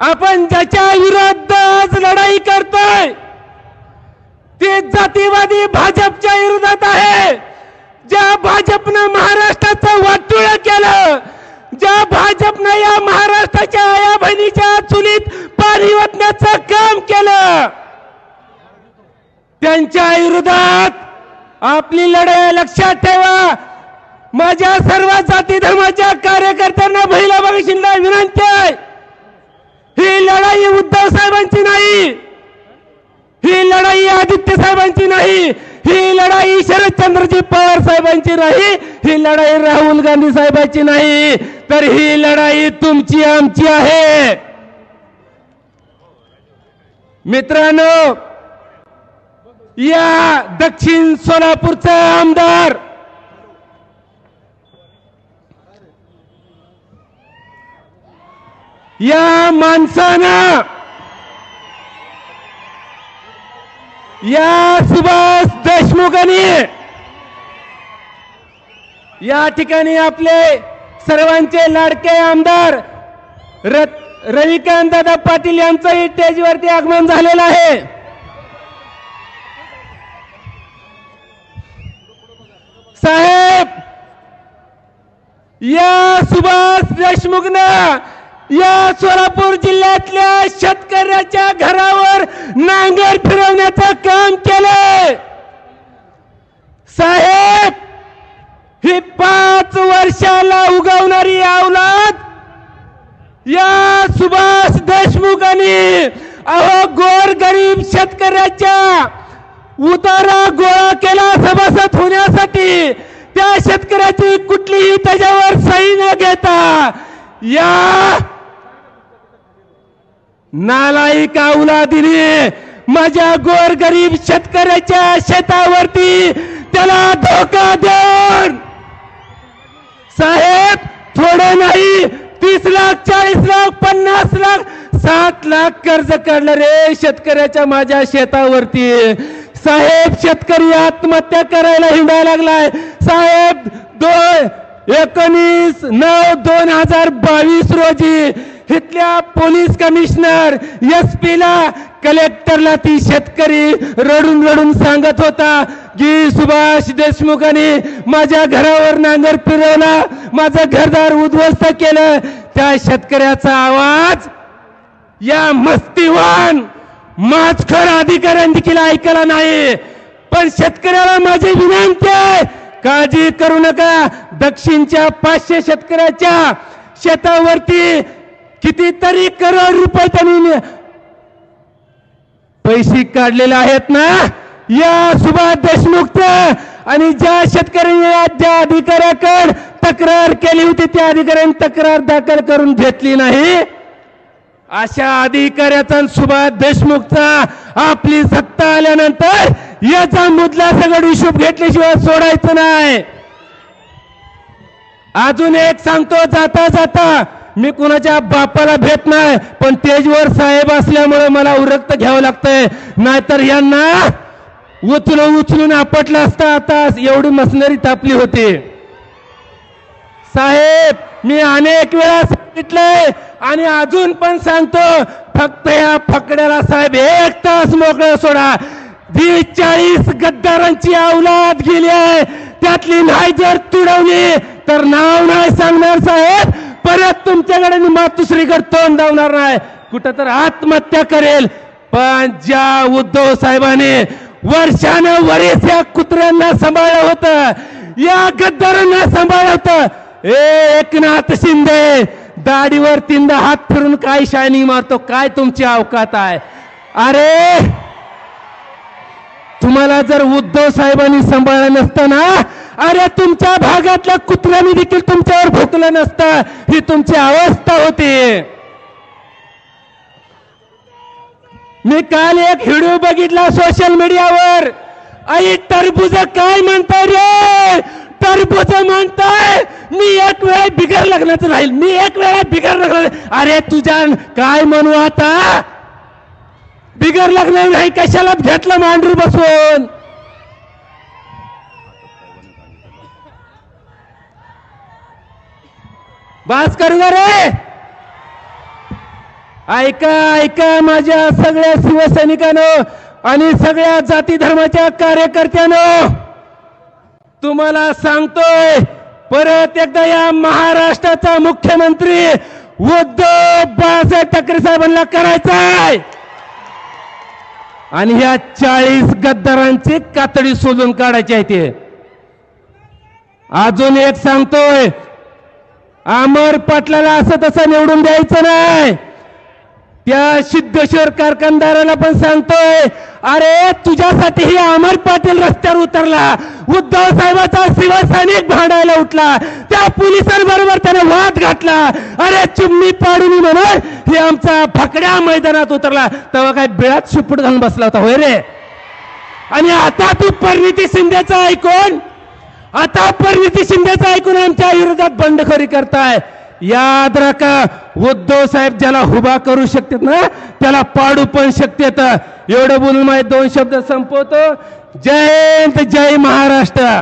आपण ज्याच्या विरुद्ध आज लढाई करतोय ते जातीवादी भाजपच्या विरोधात आहे. ज्या भाजपनं महाराष्ट्राचं वाटुळ केलं ज्या भाजपनं या महाराष्ट्राच्या आया बहिणीच्या चुलीत पाणी ओतण्याचं काम केलं त्यांच्या विरोधात आपली लढाई लक्षात ठेवा. माझ्या सर्व जाती धर्माच्या कार्यकर्त्यांना महिला भगिशींना विनंती आहे. ही लढाई उद्धव साहेबांची नाही. ही लढाई आदित्य साहेबांची नाही. ही लढाई शरदचंद्रजी पवार साहेबांची नाही. ही लढाई राहुल गांधी साहेबांची नाही. तर ही लढाई तुमची आमची आहे. मित्रांनो या दक्षिण सोलापूरचा आमदार या माणसानं या सुभाष देशमुखांनी या ठिकाणी आपले सर्वांचे लाडके आमदार रविकांत दादा पाटील यांचंही स्टेजवरती आगमन झालेलं आहे. साहेब या सुभाष देशमुखनं या सोलापूर जिल्ह्यातल्या शेतकऱ्याच्या घरावर नांगर फिरवण्याचं काम केलंय. साहेब ही पाच वर्षाला उगवणारी अवलाद या सुभाष देशमुखांनी अहो गोर गरीब शेतकऱ्याच्या उतारा गोळा केला सभासद होण्यासाठी. त्या शेतकऱ्याची कुठलीही त्याच्यावर सही न घेता या नालायक औलादीने माझ्या गोर गरीब शेतकऱ्याच्या शेतावरती त्याला धोका देऊन. साहेब थोडे नाही तीस लाख चाळीस लाख पन्नास लाख साठ लाख कर्ज काढलं रे शेतकऱ्याच्या माझ्या शेतावरती. साहेब शेतकरी आत्महत्या करायला हिंडायला लागलाय. साहेब दोन एकोणीस नऊ दोन हजार बावीस रोजी इथल्या पोलीस कमिशनर एस ला कलेक्टरला ती शेतकरी रडून रडून सांगत होता की सुभाष देशमुखांनी माझ्या घरावर नांगर फिरवला माझं घरदार उद्ध्वस्त केलं. त्या शेतकऱ्याचा आवाज या मस्तीवान माझखर अधिकाऱ्यांनी देखील ऐकला नाही. पण शेतकऱ्याला माझी विनंती आहे काळजी करू नका. दक्षिणच्या पाचशे शेतकऱ्याच्या शेतावरती कितीतरी करोड रुपये त्यांनी पैसे काढलेले आहेत ना? या सुभाष देशमुख आणि ज्या शेतकऱ्यांनी ज्या अधिकाऱ्याकडे तक्रार केली होती त्या अधिकाऱ्यांनी तक्रार दाखल करून घेतली नाही. अशा अधिकाऱ्याचा सुभाष देशमुखचा आपली सत्ता आल्यानंतर याचा मुदला सगळं हिशोब घेतल्याशिवाय सोडायचं नाही. अजून एक सांगतो जाता जाता मी कुणाच्या बापाला भेट नाही पण तेजवर साहेब असल्यामुळे मला उरक्त घ्यावं लागतंय. नाहीतर यांना उचलून उचलून आपटलं असतं. आता एवढी मशनरी तापली होती. साहेब मी अनेक वेळा सांगितलंय आणि अजून पण सांगतो फक्त या फकड्याला साहेब एक तास मोकळं सोडा. जी चाळीस गद्दारांची अवलाद गेली आहे. त्यातली नाही जर तुडवली तर नाव नाही सांगणार साहेब. परत तुमच्याकडे मातुश्रीकडे तोंड धावणार नाही. कुठं तर आत्महत्या करेल. पण ज्या उद्धव साहेबाने वर्षानं वरीस या कुत्र्यांना सांभाळलं होतं या गद्दारांना सांभाळलं होतं. ए एकनाथ शिंदे दाढीवर तीनदा हात फिरून काय शायनिंग मारतो काय तुमची अवकात आहे? अरे तुम्हाला जर उद्धव साहेबांनी सांभाळलं नसतं ना अरे तुमच्या भागातल्या कुत्र्यांनी देखील तुमच्या भुकलं नसतं. ही तुमची अवस्था होती. मी काल एक व्हिडिओ बघितला सोशल मीडियावर. आई टरबुज काय म्हणताय रे? टरबुज म्हणताय? मी एक वेळा बिगर लग्नाचं राहील. मी एक वेळा बिगर लग्न अरे तुझ्या काय म्हणू आता? बिगर लग्न नाही कशाला घेतलं मांडूर बसून? बास करू रे ऐका ऐका माझ्या सगळ्या शिवसैनिकानं आणि सगळ्या जाती धर्माच्या कार्यकर्त्यानं! तुम्हाला सांगतोय परत एकदा या महाराष्ट्राचा मुख्यमंत्री उद्धव बाळासाहेब ठाकरे साहेबांना करायचाय! आणि ह्या चाळीस गद्दारांची कातडी शोधून काढायची आहे ते. अजून एक सांगतोय अमर पाटलाला असं तसं निवडून द्यायचं नाही. त्या सिद्धेश्वर कारखानदाराला पण सांगतोय अरे तुझ्यासाठी ही अमर पाटील रस्त्यावर उतरला. उद्धव साहेबाचा शिवसैनिक भांडायला उठला. त्या पोलिसांबरोबर त्याने वाद घातला. अरे चिमणी पाडून म्हणून हे आमचा फकड्या मैदानात उतरला. तेव्हा काय बिळात शिपूट घालून बसला होता होय रे? आणि आता तू परिणिती शिंदेचा ऐकून आता परिणिती शिंदेचा ऐकून आमच्या विरोधात बंडखोरी करताय. याद राखा उद्धव साहेब ज्याला हुबा करू शकतात ना त्याला पाडू पण शकतात. एवढं बोलून माझे दोन शब्द संपवतो. जय हिंद जय महाराष्ट्र.